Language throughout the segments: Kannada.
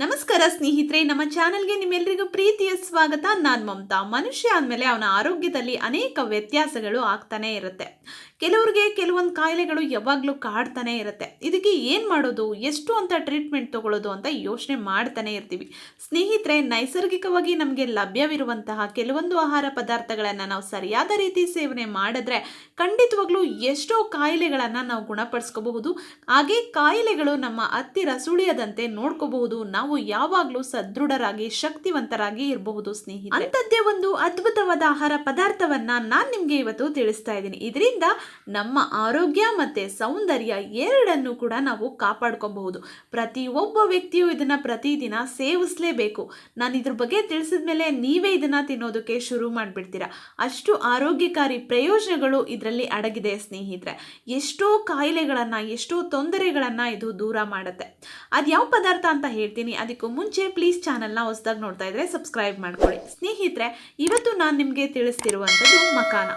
ನಮಸ್ಕಾರ ಸ್ನೇಹಿತರೆ, ನಮ್ಮ ಚಾನೆಲ್ಗೆ ನಿಮ್ಮೆಲ್ಲರಿಗೂ ಪ್ರೀತಿಯ ಸ್ವಾಗತ. ನಾನು ಮಮತಾ. ಮನುಷ್ಯ ಆದಮೇಲೆ ಅವನ ಆರೋಗ್ಯದಲ್ಲಿ ಅನೇಕ ವ್ಯತ್ಯಾಸಗಳು ಆಗ್ತಾನೆ ಇರುತ್ತೆ. ಕೆಲವ್ರಿಗೆ ಕೆಲವೊಂದು ಕಾಯಿಲೆಗಳು ಯಾವಾಗಲೂ ಕಾಡ್ತಾನೆ ಇರುತ್ತೆ. ಇದಕ್ಕೆ ಏನು ಮಾಡೋದು? ಎಷ್ಟು ಅಂತ ಟ್ರೀಟ್ಮೆಂಟ್ ತಗೊಳ್ಳೋದು ಅಂತ ಯೋಚನೆ ಮಾಡ್ತಾನೆ ಇರ್ತೀವಿ. ಸ್ನೇಹಿತರೆ, ನೈಸರ್ಗಿಕವಾಗಿ ನಮಗೆ ಲಭ್ಯವಿರುವಂತಹ ಕೆಲವೊಂದು ಆಹಾರ ಪದಾರ್ಥಗಳನ್ನು ನಾವು ಸರಿಯಾದ ರೀತಿ ಸೇವನೆ ಮಾಡಿದ್ರೆ ಖಂಡಿತವಾಗ್ಲೂ ಎಷ್ಟೋ ಕಾಯಿಲೆಗಳನ್ನು ನಾವು ಗುಣಪಡಿಸ್ಕೋಬಹುದು. ಹಾಗೆ ಕಾಯಿಲೆಗಳು ನಮ್ಮ ಹತ್ತಿರ ಸುಳಿಯದಂತೆ ನೋಡ್ಕೋಬಹುದು. ನಾವು ಯಾವಾಗಲೂ ಸದೃಢರಾಗಿ, ಶಕ್ತಿವಂತರಾಗಿ ಇರಬಹುದು ಸ್ನೇಹಿತರೆ. ಅಂಥದ್ದೇ ಒಂದು ಅದ್ಭುತವಾದ ಆಹಾರ ಪದಾರ್ಥವನ್ನ ನಾನು ನಿಮಗೆ ಇವತ್ತು ತಿಳಿಸ್ತಾ ಇದ್ದೀನಿ. ಇದರಿಂದ ನಮ್ಮ ಆರೋಗ್ಯ ಮತ್ತೆ ಸೌಂದರ್ಯ ಎರಡನ್ನು ಕೂಡ ನಾವು ಕಾಪಾಡ್ಕೋಬಹುದು. ಒಬ್ಬ ವ್ಯಕ್ತಿಯು ಇದನ್ನ ಪ್ರತಿದಿನ ಸೇವಿಸಲೇಬೇಕು. ನಾನು ಇದ್ರ ಬಗ್ಗೆ ತಿಳಿಸಿದ ಮೇಲೆ ನೀವೇ ಇದನ್ನ ತಿನ್ನೋದಕ್ಕೆ ಶುರು ಮಾಡಿಬಿಡ್ತೀರಾ. ಅಷ್ಟು ಆರೋಗ್ಯಕಾರಿ ಪ್ರಯೋಜನಗಳು ಇದರಲ್ಲಿ ಅಡಗಿದೆ ಸ್ನೇಹಿತರೆ. ಎಷ್ಟೋ ಕಾಯಿಲೆಗಳನ್ನು, ಎಷ್ಟೋ ತೊಂದರೆಗಳನ್ನು ಇದು ದೂರ ಮಾಡುತ್ತೆ. ಅದು ಯಾವ ಪದಾರ್ಥ ಅಂತ ಹೇಳ್ತೀನಿ. ಅದಕ್ಕೂ ಮುಂಚೆ ಪ್ಲೀಸ್ ಚಾನಲ್ನ ಹೊಸದಾಗಿ ನೋಡ್ತಾ ಇದ್ರೆ ಸಬ್ಸ್ಕ್ರೈಬ್ ಮಾಡ್ಕೊಳ್ಳಿ. ಸ್ನೇಹಿತರೆ, ಇವತ್ತು ನಾನು ನಿಮಗೆ ತಿಳಿಸ್ತಿರುವಂಥದ್ದು ಮಕಾನ.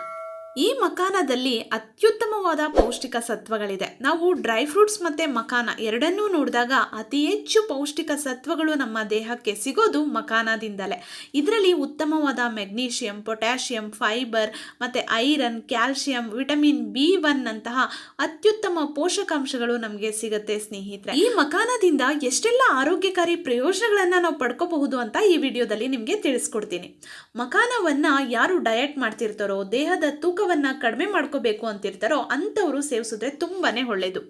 ಈ ಮಕಾನದಲ್ಲಿ ಅತ್ಯುತ್ತಮವಾದ ಪೌಷ್ಟಿಕ ಸತ್ವಗಳಿದೆ. ನಾವು ಡ್ರೈ ಫ್ರೂಟ್ಸ್ ಮತ್ತು ಮಕಾನ ಎರಡನ್ನೂ ನೋಡಿದಾಗ ಅತಿ ಹೆಚ್ಚು ಪೌಷ್ಟಿಕ ಸತ್ವಗಳು ನಮ್ಮ ದೇಹಕ್ಕೆ ಸಿಗೋದು ಮಕಾನದಿಂದಲೇ. ಇದರಲ್ಲಿ ಉತ್ತಮವಾದ ಮೆಗ್ನೀಷಿಯಂ, ಪೊಟ್ಯಾಷಿಯಂ, ಫೈಬರ್ ಮತ್ತು iron calcium vitamin B one ಅಂತಹ ಅತ್ಯುತ್ತಮ ಪೋಷಕಾಂಶಗಳು ನಮಗೆ ಸಿಗುತ್ತೆ ಸ್ನೇಹಿತರೆ. ಈ ಮಕಾನದಿಂದ ಎಷ್ಟೆಲ್ಲ ಆರೋಗ್ಯಕಾರಿ ಪ್ರಯೋಜನಗಳನ್ನು ನಾವು ಪಡ್ಕೋಬಹುದು ಅಂತ ಈ ವಿಡಿಯೋದಲ್ಲಿ ನಿಮಗೆ ತಿಳಿಸ್ಕೊಡ್ತೀನಿ. ಮಕಾನವನ್ನ ಯಾರು ಡಯಟ್ ಮಾಡ್ತಿರ್ತಾರೋ, ದೇಹದ ತೂಕವನ್ನ ಕಡಿಮೆ ಮಾಡ್ಕೋಬೇಕು ಅಂತಿರ್ತಾರೋ ಅಂಥವರು ಸೇವಿಸಿದ್ರೆ ತುಂಬಾ ಒಳ್ಳೆಯದು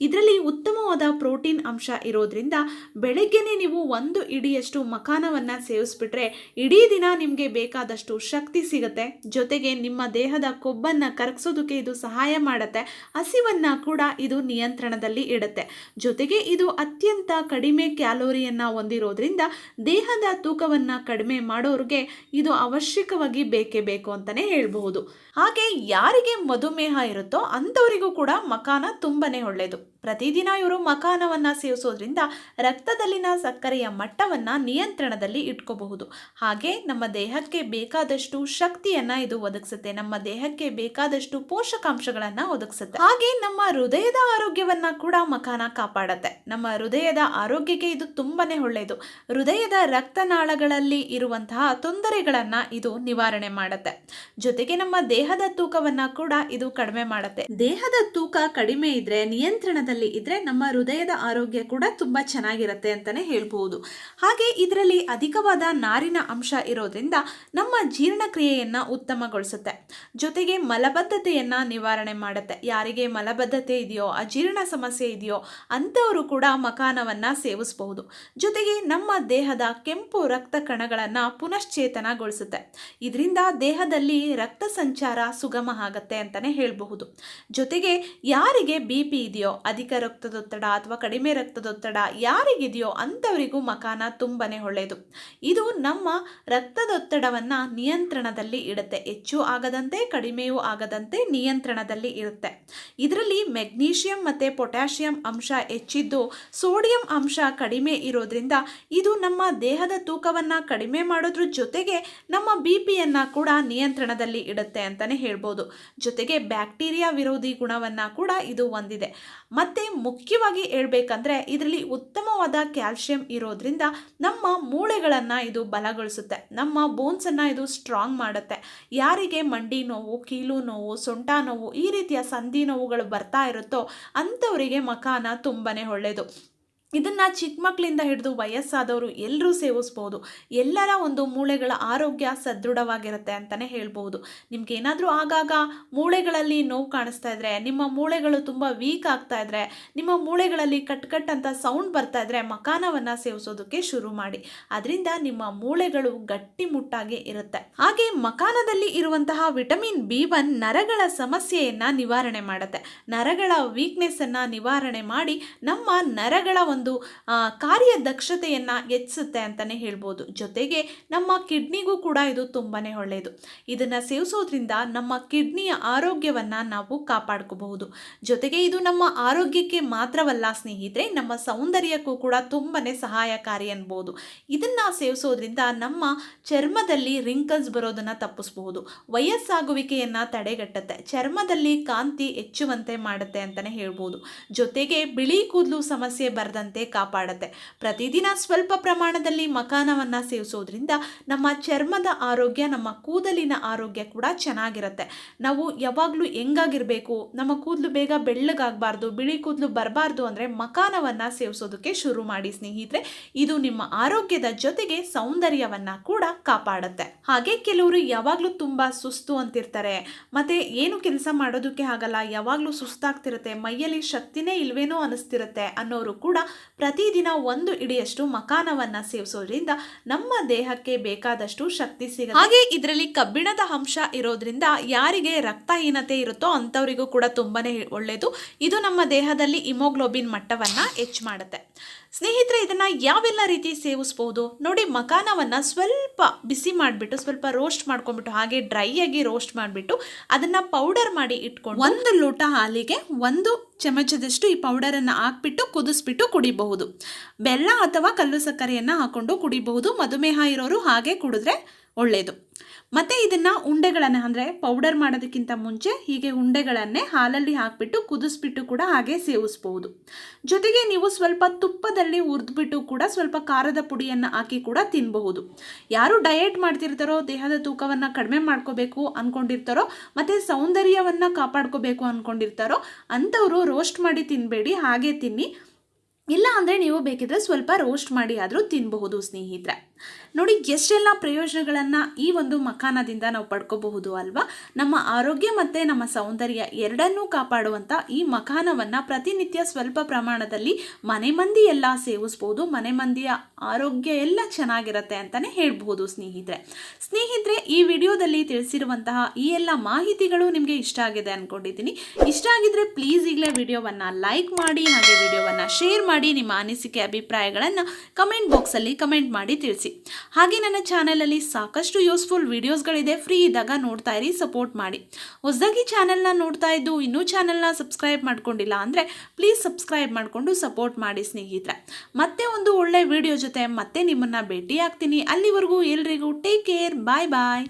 ಇದರಲ್ಲಿ ಉತ್ತಮವಾದ ಪ್ರೋಟೀನ್ ಅಂಶ ಇರೋದ್ರಿಂದ ಬೆಳಗ್ಗೆನೇ ನೀವು ಒಂದು ಇಡಿಯಷ್ಟು ಮಖಾನವನ್ನು ಸೇವಿಸ್ಬಿಟ್ರೆ ಇಡೀ ದಿನ ನಿಮಗೆ ಬೇಕಾದಷ್ಟು ಶಕ್ತಿ ಸಿಗುತ್ತೆ. ಜೊತೆಗೆ ನಿಮ್ಮ ದೇಹದ ಕೊಬ್ಬನ್ನು ಕರಗಿಸೋದಕ್ಕೆ ಇದು ಸಹಾಯ ಮಾಡುತ್ತೆ. ಹಸಿವನ್ನು ಕೂಡ ಇದು ನಿಯಂತ್ರಣದಲ್ಲಿ ಇಡುತ್ತೆ. ಜೊತೆಗೆ ಇದು ಅತ್ಯಂತ ಕಡಿಮೆ ಕ್ಯಾಲೋರಿಯನ್ನು ಹೊಂದಿರೋದ್ರಿಂದ ದೇಹದ ತೂಕವನ್ನು ಕಡಿಮೆ ಮಾಡೋರಿಗೆ ಇದು ಅವಶ್ಯಕವಾಗಿ ಬೇಕೇ ಬೇಕು ಅಂತಲೇ ಹೇಳಬಹುದು. ಹಾಗೆ ಯಾರಿಗೆ ಮಧುಮೇಹ ಇರುತ್ತೋ ಅಂಥವರಿಗೂ ಕೂಡ ಮಕಾನ ತುಂಬಾನೇ ಒಳ್ಳೆಯದು ಪ್ರತಿದಿನ ಇವರು ಮಖಾನವನ್ನು ಸೇವಿಸೋದ್ರಿಂದ ರಕ್ತದಲ್ಲಿನ ಸಕ್ಕರೆಯ ಮಟ್ಟವನ್ನ ನಿಯಂತ್ರಣದಲ್ಲಿ ಇಟ್ಕೋಬಹುದು. ಹಾಗೆ ನಮ್ಮ ದೇಹಕ್ಕೆ ಬೇಕಾದಷ್ಟು ಶಕ್ತಿಯನ್ನ ಇದು ಒದಗಿಸುತ್ತೆ. ನಮ್ಮ ದೇಹಕ್ಕೆ ಬೇಕಾದಷ್ಟು ಪೋಷಕಾಂಶಗಳನ್ನ ಒದಗಿಸುತ್ತೆ. ಹಾಗೆ ನಮ್ಮ ಹೃದಯದ ಆರೋಗ್ಯವನ್ನ ಕೂಡ ಮಖಾನ ಕಾಪಾಡುತ್ತೆ. ನಮ್ಮ ಹೃದಯದ ಆರೋಗ್ಯಕ್ಕೆ ಇದು ತುಂಬಾನೇ ಒಳ್ಳೆಯದು ಹೃದಯದ ರಕ್ತನಾಳಗಳಲ್ಲಿ ಇರುವಂತಹ ತೊಂದರೆಗಳನ್ನ ಇದು ನಿವಾರಣೆ ಮಾಡುತ್ತೆ. ಜೊತೆಗೆ ನಮ್ಮ ದೇಹದ ತೂಕವನ್ನ ಕೂಡ ಇದು ಕಡಿಮೆ ಮಾಡುತ್ತೆ. ದೇಹದ ತೂಕ ಕಡಿಮೆ ಇದ್ರೆ ನಿಯಂತ್ರಣದಲ್ಲಿ ಇದ್ರೆ ನಮ್ಮ ಹೃದಯದ ಆರೋಗ್ಯ ಕೂಡ ತುಂಬಾ ಚೆನ್ನಾಗಿರುತ್ತೆ ಅಂತಾನೆ ಹೇಳ್ಬಹುದು ಹಾಗೆ ಇದರಲ್ಲಿ ಅಧಿಕವಾದ ನಾರಿನ ಅಂಶ ಇರೋದ್ರಿಂದ ನಮ್ಮ ಜೀರ್ಣಕ್ರಿಯೆಯನ್ನ ಉತ್ತಮಗೊಳಿಸುತ್ತೆ. ಜೊತೆಗೆ ಮಲಬದ್ಧತೆಯನ್ನ ನಿವಾರಣೆ ಮಾಡುತ್ತೆ. ಯಾರಿಗೆ ಮಲಬದ್ಧತೆ ಇದೆಯೋ ಅಜೀರ್ಣ ಸಮಸ್ಯೆ ಇದೆಯೋ ಅಂಥವರು ಕೂಡ ಮಕಾನವನ್ನ ಸೇವಿಸಬಹುದು. ಜೊತೆಗೆ ನಮ್ಮ ದೇಹದ ಕೆಂಪು ರಕ್ತ ಕಣಗಳನ್ನು ಪುನಶ್ಚೇತನಗೊಳಿಸುತ್ತೆ. ಇದರಿಂದ ದೇಹದಲ್ಲಿ ರಕ್ತ ಸಂಚಾರ ಸುಗಮ ಆಗತ್ತೆ ಅಂತಾನೆ ಹೇಳಬಹುದು. ಜೊತೆಗೆ ಯಾರಿಗೆ ಬಿ ಪಿ ಇದೆಯೋ, ಅಧಿಕ ರಕ್ತದೊತ್ತಡ ಅಥವಾ ಕಡಿಮೆ ರಕ್ತದೊತ್ತಡ ಯಾರಿಗಿದೆಯೋ ಅಂಥವರಿಗೂ ಮಖಾನ ತುಂಬಾ ಒಳ್ಳೆಯದು. ಇದು ನಮ್ಮ ರಕ್ತದೊತ್ತಡವನ್ನು ನಿಯಂತ್ರಣದಲ್ಲಿ ಇಡುತ್ತೆ. ಹೆಚ್ಚು ಆಗದಂತೆ, ಕಡಿಮೆಯೂ ಆಗದಂತೆ ನಿಯಂತ್ರಣದಲ್ಲಿ ಇರುತ್ತೆ. ಇದರಲ್ಲಿ ಮೆಗ್ನೀಷಿಯಂ ಮತ್ತು ಪೊಟ್ಯಾಷಿಯಂ ಅಂಶ ಹೆಚ್ಚಿದ್ದು, ಸೋಡಿಯಂ ಅಂಶ ಕಡಿಮೆ ಇರೋದ್ರಿಂದ ಇದು ನಮ್ಮ ದೇಹದ ತೂಕವನ್ನು ಕಡಿಮೆ ಮಾಡೋದ್ರ ಜೊತೆಗೆ ನಮ್ಮ ಬಿ ಪಿಯನ್ನು ಕೂಡ ನಿಯಂತ್ರಣದಲ್ಲಿ ಇಡುತ್ತೆ ಅಂತಲೇ ಹೇಳ್ಬೋದು. ಜೊತೆಗೆ ಬ್ಯಾಕ್ಟೀರಿಯಾ ವಿರೋಧಿ ಗುಣವನ್ನು ಕೂಡ ಇದು ಹೊಂದಿದೆ. ಮತ್ತು ಮುಖ್ಯವಾಗಿ ಹೇಳ್ಬೇಕಂದ್ರೆ ಇದರಲ್ಲಿ ಉತ್ತಮವಾದ ಕ್ಯಾಲ್ಶಿಯಂ ಇರೋದ್ರಿಂದ ನಮ್ಮ ಮೂಳೆಗಳನ್ನು ಇದು ಬಲಗೊಳಿಸುತ್ತೆ. ನಮ್ಮ ಬೋನ್ಸನ್ನು ಇದು ಸ್ಟ್ರಾಂಗ್ ಮಾಡುತ್ತೆ. ಯಾರಿಗೆ ಮಂಡಿ ನೋವು, ಕೀಲು ನೋವು, ಸೊಂಟ ನೋವು ಈ ರೀತಿಯ ಸಂಧಿ ನೋವುಗಳು ಬರ್ತಾ ಇರುತ್ತೋ ಅಂಥವರಿಗೆ ಮಖಾನ ತುಂಬಾನೇ ಒಳ್ಳೆಯದು ಇದನ್ನು ಚಿಕ್ಕ ಮಕ್ಕಳಿಂದ ಹಿಡಿದು ವಯಸ್ಸಾದವರು ಎಲ್ಲರೂ ಸೇವಿಸ್ಬೋದು. ಎಲ್ಲರ ಒಂದು ಮೂಳೆಗಳ ಆರೋಗ್ಯ ಸದೃಢವಾಗಿರುತ್ತೆ ಅಂತಲೇ ಹೇಳ್ಬೋದು. ನಿಮ್ಗೆ ಏನಾದರೂ ಆಗಾಗ ಮೂಳೆಗಳಲ್ಲಿ ನೋವು ಕಾಣಿಸ್ತಾ ಇದ್ರೆ, ನಿಮ್ಮ ಮೂಳೆಗಳು ತುಂಬ ವೀಕ್ ಆಗ್ತಾ ಇದ್ರೆ, ನಿಮ್ಮ ಮೂಳೆಗಳಲ್ಲಿ ಕಟ್ ಕಟ್ ಅಂತ ಸೌಂಡ್ ಬರ್ತಾ ಇದ್ರೆ ಮಕಾನವನ್ನು ಸೇವಿಸೋದಕ್ಕೆ ಶುರು ಮಾಡಿ. ಅದರಿಂದ ನಿಮ್ಮ ಮೂಳೆಗಳು ಗಟ್ಟಿಮುಟ್ಟಾಗಿ ಇರುತ್ತೆ. ಹಾಗೆ ಮಕಾನದಲ್ಲಿ ಇರುವಂತಹ ವಿಟಮಿನ್ ಬಿ ಒನ್ ನರಗಳ ಸಮಸ್ಯೆಯನ್ನು ನಿವಾರಣೆ ಮಾಡುತ್ತೆ. ನರಗಳ ವೀಕ್ನೆಸ್ಸನ್ನು ನಿವಾರಣೆ ಮಾಡಿ ನಮ್ಮ ನರಗಳ ಒಂದು ಕಾರ್ಯದಕ್ಷತೆಯನ್ನು ಹೆಚ್ಚಿಸುತ್ತೆ ಅಂತಲೇ ಹೇಳ್ಬೋದು. ಜೊತೆಗೆ ನಮ್ಮ ಕಿಡ್ನಿಗೂ ಕೂಡ ಇದು ತುಂಬಾ ಒಳ್ಳೆಯದು ಇದನ್ನು ಸೇವಿಸೋದ್ರಿಂದ ನಮ್ಮ ಕಿಡ್ನಿಯ ಆರೋಗ್ಯವನ್ನು ನಾವು ಕಾಪಾಡ್ಕೋಬಹುದು. ಜೊತೆಗೆ ಇದು ನಮ್ಮ ಆರೋಗ್ಯಕ್ಕೆ ಮಾತ್ರವಲ್ಲ ಸ್ನೇಹಿತರೆ, ನಮ್ಮ ಸೌಂದರ್ಯಕ್ಕೂ ಕೂಡ ತುಂಬಾ ಸಹಾಯಕಾರಿ ಅನ್ಬೋದು. ಇದನ್ನು ಸೇವಿಸೋದ್ರಿಂದ ನಮ್ಮ ಚರ್ಮದಲ್ಲಿ ರಿಂಕಲ್ಸ್ ಬರೋದನ್ನು ತಪ್ಪಿಸಬಹುದು. ವಯಸ್ಸಾಗುವಿಕೆಯನ್ನು ತಡೆಗಟ್ಟುತ್ತೆ. ಚರ್ಮದಲ್ಲಿ ಕಾಂತಿ ಹೆಚ್ಚುವಂತೆ ಮಾಡುತ್ತೆ ಅಂತಲೇ ಹೇಳ್ಬೋದು. ಜೊತೆಗೆ ಬಿಳಿ ಕೂದಲು ಸಮಸ್ಯೆ ಬರದಂತೆ ಆಗದಂತೆ ಕಾಪಾಡುತ್ತೆ. ಪ್ರತಿದಿನ ಸ್ವಲ್ಪ ಪ್ರಮಾಣದಲ್ಲಿ ಮಖಾನವನ್ನು ಸೇವಿಸೋದ್ರಿಂದ ನಮ್ಮ ಚರ್ಮದ ಆರೋಗ್ಯ, ನಮ್ಮ ಕೂದಲಿನ ಆರೋಗ್ಯ ಕೂಡ ಚೆನ್ನಾಗಿರುತ್ತೆ. ನಾವು ಯಾವಾಗಲೂ ಹೆಂಗಾಗಿರಬೇಕು, ನಮ್ಮ ಕೂದಲು ಬೇಗ ಬೆಳ್ಳಗಾಗಬಾರ್ದು, ಬಿಳಿ ಕೂದಲು ಬರಬಾರ್ದು ಅಂದರೆ ಮಖಾನವನ್ನು ಸೇವಿಸೋದಕ್ಕೆ ಶುರು ಮಾಡಿ ಸ್ನೇಹಿತರೆ. ಇದು ನಿಮ್ಮ ಆರೋಗ್ಯದ ಜೊತೆಗೆ ಸೌಂದರ್ಯವನ್ನು ಕೂಡ ಕಾಪಾಡುತ್ತೆ. ಹಾಗೆ ಕೆಲವರು ಯಾವಾಗಲೂ ತುಂಬ ಸುಸ್ತು ಅಂತಿರ್ತಾರೆ. ಮತ್ತೆ ಏನು ಕೆಲಸ ಮಾಡೋದಕ್ಕೆ ಆಗಲ್ಲ, ಯಾವಾಗಲೂ ಸುಸ್ತಾಗ್ತಿರುತ್ತೆ, ಮೈಯಲ್ಲಿ ಶಕ್ತಿನೇ ಇಲ್ವೇನೋ ಅನಿಸ್ತಿರುತ್ತೆ ಅನ್ನೋರು ಕೂಡ ಪ್ರತಿದಿನ ಒಂದು ಇಡಿಯಷ್ಟು ಮಕಾನವನ್ನ ಸೇವಿಸೋದ್ರಿಂದ ನಮ್ಮ ದೇಹಕ್ಕೆ ಬೇಕಾದಷ್ಟು ಶಕ್ತಿ ಸಿಗುತ್ತೆ. ಹಾಗೆ ಇದರಲ್ಲಿ ಕಬ್ಬಿಣದ ಅಂಶ ಇರೋದ್ರಿಂದ ಯಾರಿಗೆ ರಕ್ತಹೀನತೆ ಇರುತ್ತೋ ಅಂಥವರಿಗೂ ಕೂಡ ತುಂಬಾನೇ ಒಳ್ಳೆಯದು ಇದು ನಮ್ಮ ದೇಹದಲ್ಲಿ ಇಮೋಗ್ಲೋಬಿನ್ ಮಟ್ಟವನ್ನ ಹೆಚ್ಚು ಮಾಡುತ್ತೆ. ಸ್ನೇಹಿತರೆ, ಇದನ್ನು ಯಾವೆಲ್ಲ ರೀತಿ ಸೇವಿಸ್ಬೋದು? ನೋಡಿ, ಮಖಾನವನ್ನು ಸ್ವಲ್ಪ ಬಿಸಿ ಮಾಡಿಬಿಟ್ಟು, ಸ್ವಲ್ಪ ರೋಸ್ಟ್ ಮಾಡ್ಕೊಂಡ್ಬಿಟ್ಟು, ಹಾಗೆ ಡ್ರೈ ಆಗಿ ರೋಸ್ಟ್ ಮಾಡಿಬಿಟ್ಟು, ಅದನ್ನು ಪೌಡರ್ ಮಾಡಿ ಇಟ್ಕೊಂಡು ಒಂದು ಲೋಟ ಹಾಲಿಗೆ ಒಂದು ಚಮಚದಷ್ಟು ಈ ಪೌಡರನ್ನು ಹಾಕ್ಬಿಟ್ಟು, ಕುದಿಸ್ಬಿಟ್ಟು ಕುಡಿಬಹುದು. ಬೆಲ್ಲ ಅಥವಾ ಕಲ್ಲು ಸಕ್ಕರೆಯನ್ನು ಹಾಕ್ಕೊಂಡು ಕುಡಿಬಹುದು. ಮಧುಮೇಹ ಇರೋರು ಹಾಗೆ ಕುಡಿದ್ರೆ ಒಳ್ಳೆಯದು ಮತ್ತು ಇದನ್ನು ಉಂಡೆಗಳನ್ನು ಅಂದರೆ ಪೌಡರ್ ಮಾಡೋದಕ್ಕಿಂತ ಮುಂಚೆ ಹೀಗೆ ಉಂಡೆಗಳನ್ನೇ ಹಾಲಲ್ಲಿ ಹಾಕಿಬಿಟ್ಟು ಕುದಿಸ್ಬಿಟ್ಟು ಕೂಡ ಹಾಗೆ ಸೇವಿಸಬಹುದು ಜೊತೆಗೆ ನೀವು ಸ್ವಲ್ಪ ತುಪ್ಪದಲ್ಲಿ ಹುರಿದ್ಬಿಟ್ಟು ಕೂಡ ಸ್ವಲ್ಪ ಖಾರದ ಪುಡಿಯನ್ನು ಹಾಕಿ ಕೂಡ ತಿನ್ನಬಹುದು ಯಾರು ಡಯೆಟ್ ಮಾಡ್ತಿರ್ತಾರೋ, ದೇಹದ ತೂಕವನ್ನು ಕಡಿಮೆ ಮಾಡ್ಕೋಬೇಕು ಅಂದ್ಕೊಂಡಿರ್ತಾರೋ ಮತ್ತು ಸೌಂದರ್ಯವನ್ನು ಕಾಪಾಡ್ಕೋಬೇಕು ಅಂದ್ಕೊಂಡಿರ್ತಾರೋ ಅಂಥವರು ರೋಸ್ಟ್ ಮಾಡಿ ತಿನ್ನಬೇಡಿ ಹಾಗೆ ತಿನ್ನಿ. ಇಲ್ಲ ಅಂದರೆ ನೀವು ಬೇಕಿದ್ರೆ ಸ್ವಲ್ಪ ರೋಸ್ಟ್ ಮಾಡಿ ಆದರೂ ತಿನ್ನಬಹುದು ಸ್ನೇಹಿತರೆ. ನೋಡಿ, ಎಷ್ಟೆಲ್ಲ ಪ್ರಯೋಜನಗಳನ್ನು ಈ ಒಂದು ಮಖಾನದಿಂದ ನಾವು ಪಡ್ಕೋಬಹುದು ಅಲ್ವಾ? ನಮ್ಮ ಆರೋಗ್ಯ ಮತ್ತು ನಮ್ಮ ಸೌಂದರ್ಯ ಎರಡನ್ನೂ ಕಾಪಾಡುವಂಥ ಈ ಮಖಾನವನ್ನು ಪ್ರತಿನಿತ್ಯ ಸ್ವಲ್ಪ ಪ್ರಮಾಣದಲ್ಲಿ ಮನೆ ಮಂದಿ ಎಲ್ಲ ಸೇವಿಸ್ಬೋದು, ಮನೆ ಮಂದಿಯ ಆರೋಗ್ಯ ಎಲ್ಲ ಚೆನ್ನಾಗಿರುತ್ತೆ ಅಂತಲೇ ಹೇಳ್ಬೋದು ಸ್ನೇಹಿತರೆ. ಸ್ನೇಹಿತರೆ, ಈ ವಿಡಿಯೋದಲ್ಲಿ ತಿಳಿಸಿರುವಂತಹ ಈ ಎಲ್ಲ ಮಾಹಿತಿಗಳು ನಿಮಗೆ ಇಷ್ಟ ಆಗಿದೆ ಅಂದ್ಕೊಂಡಿದ್ದೀನಿ ಇಷ್ಟ ಆಗಿದ್ರೆ ಪ್ಲೀಸ್ ಈಗಲೇ ವಿಡಿಯೋವನ್ನು ಲೈಕ್ ಮಾಡಿ, ಹಾಗೆ ವಿಡಿಯೋವನ್ನು ಶೇರ್ ಮಾಡಿ, ನಿಮ್ಮ ಅನಿಸಿಕೆ, ಅಭಿಪ್ರಾಯಗಳನ್ನು ಕಮೆಂಟ್ ಬಾಕ್ಸಲ್ಲಿ ಕಮೆಂಟ್ ಮಾಡಿ ತಿಳಿಸಿ. ಹಾಗೆ ನನ್ನ ಚಾನಲಲ್ಲಿ ಸಾಕಷ್ಟು ಯೂಸ್ಫುಲ್ ವಿಡಿಯೋಸ್ಗಳಿದೆ. ಫ್ರೀ ಇದ್ದಾಗ ನೋಡ್ತಾ ಇರಿ, ಸಪೋರ್ಟ್ ಮಾಡಿ. ಹೊಸದಾಗಿ ಚಾನಲ್ನ ನೋಡ್ತಾ ಇದ್ದು ಇನ್ನೂ ಚಾನಲ್ನ ಸಬ್ಸ್ಕ್ರೈಬ್ ಮಾಡ್ಕೊಂಡಿಲ್ಲ ಅಂದರೆ ಪ್ಲೀಸ್ ಸಬ್ಸ್ಕ್ರೈಬ್ ಮಾಡಿಕೊಂಡು ಸಪೋರ್ಟ್ ಮಾಡಿ ಸ್ನೇಹಿತರೆ. ಮತ್ತೆ ಒಂದು ಒಳ್ಳೆ ವಿಡಿಯೋ ಜೊತೆ ಮತ್ತೆ ನಿಮ್ಮನ್ನು ಭೇಟಿ ಆಗ್ತೀನಿ ಅಲ್ಲಿವರೆಗೂ ಎಲ್ರಿಗೂ ಟೇಕ್ ಕೇರ್, ಬಾಯ್ ಬಾಯ್.